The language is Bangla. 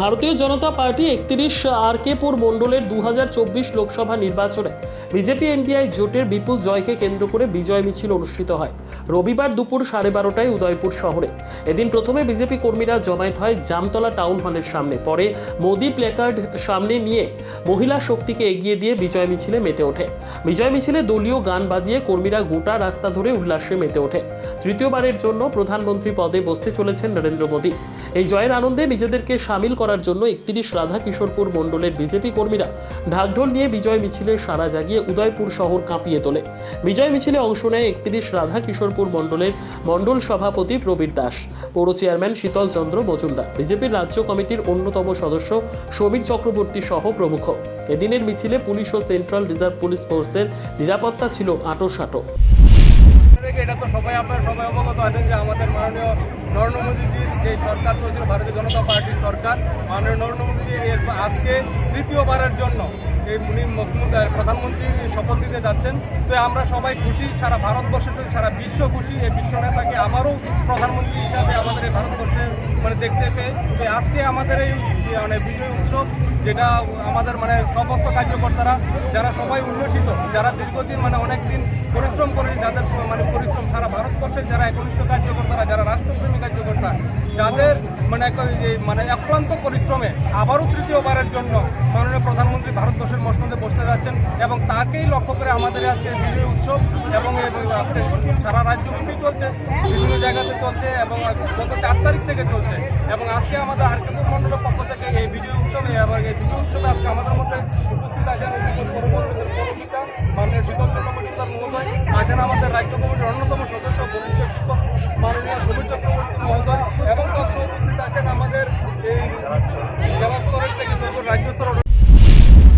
ভারতীয় জনতা পার্টি একত্রিশ আর কেপুর মণ্ডলের দু লোকসভা নির্বাচনে বিজেপি এনডিআই জোটের বিপুল জয়কে কেন্দ্র করে বিজয় মিছিল অনুষ্ঠিত হয়। রবিবার দুপুর সাড়ে বারোটায় উদয়পুর শহরে। এদিন প্রথমে বিজেপি কর্মীরা জমায়েত হয় জামতলা টাউন হলের সামনে। পরে মোদি প্ল্যাকার্ড সামনে নিয়ে মহিলা শক্তিকে এগিয়ে দিয়ে বিজয় মিছিলে মেতে ওঠে। বিজয় মিছিলে দলীয় গান বাজিয়ে কর্মীরা গোটা রাস্তা ধরে উল্লাসে মেতে ওঠে। তৃতীয়বারের জন্য প্রধানমন্ত্রী পদে বসতে চলেছেন নরেন্দ্র মোদী। এই জয়ের আনন্দে নিজেদেরকে সামিল করার জন্য একত্রিশ রাধা কিশোরপুর মণ্ডলের বিজেপি কর্মীরা ঢাকঢোল নিয়ে বিজয় মিছিলে সারা জাগিয়ে উদয়পুর শহর কাঁপিয়ে তোলে। বিজয় মিছিলে অংশ নেয় একত্রিশ রাধা কিশোরপুর মণ্ডলের মণ্ডল সভাপতি প্রবীর দাস। পৌর চেয়ারম্যান শীতল চন্দ্র মজুমদার। বিজেপির রাজ্য কমিটির অন্যতম সদস্য সমীর চক্রবর্তী সহ প্রমুখ। এদিনের মিছিলে পুলিশ ও সেন্ট্রাল রিজার্ভ পুলিশ ফোর্সের নিরাপত্তা ছিল আটোসাটো। থেকে এটা তো সবাই আপনারা সবাই অবগত আছেন যে আমাদের মাননীয় নরেন্দ্র মোদীজির যে সরকার চলছিল ভারতীয় জনতা পার্টির সরকার, মাননীয় নরেন্দ্র মোদীজি আজকে তৃতীয়বারের জন্য এই উনি প্রধানমন্ত্রী শপথ দিতে যাচ্ছেন। তো আমরা সবাই খুশি, সারা ভারতবর্ষের সারা বিশ্ব খুশি। এই বিশ্ব নেতাকে আবারও প্রধানমন্ত্রী হিসাবে আমাদের এই ভারতবর্ষে মানে দেখতে পেয়ে আজকে আমাদের এই মানে বিজয় উৎসব, যেটা আমাদের মানে সমস্ত কার্যকর্তারা, যারা সবাই উল্লসিত, যারা দীর্ঘদিন মানে অনেক দিন পরিশ্রম করেন, যাদের মানে একনিষ্ঠ কার্যকর্তারা, যারা রাষ্ট্রপ্রেমী কার্যকর্তা, যাদের মানে মানে অক্লান্ত পরিশ্রমে আবারও তৃতীয়বারের জন্য মাননীয় প্রধানমন্ত্রী ভারতবর্ষের মসনদে বসতে যাচ্ছেন এবং তাকেই লক্ষ্য করে আমাদের আজকে বিজয় উৎসব এবং আজকে সারা রাজ্যব্যাপী চলছে, বিভিন্ন জায়গাতে চলছে এবং গত চার তারিখ থেকে চলছে এবং আজকে আমাদের আর্কিপুর মণ্ডলের পক্ষ থেকে এই বিজয় উৎসবে এবং এই বিজয় উৎসবে আজকে আমাদের মধ্যে উপস্থিত আছেন মাননীয় শীতল চন্দ্র আছেন আমাদের রাজ্য কমিটির অন্যতম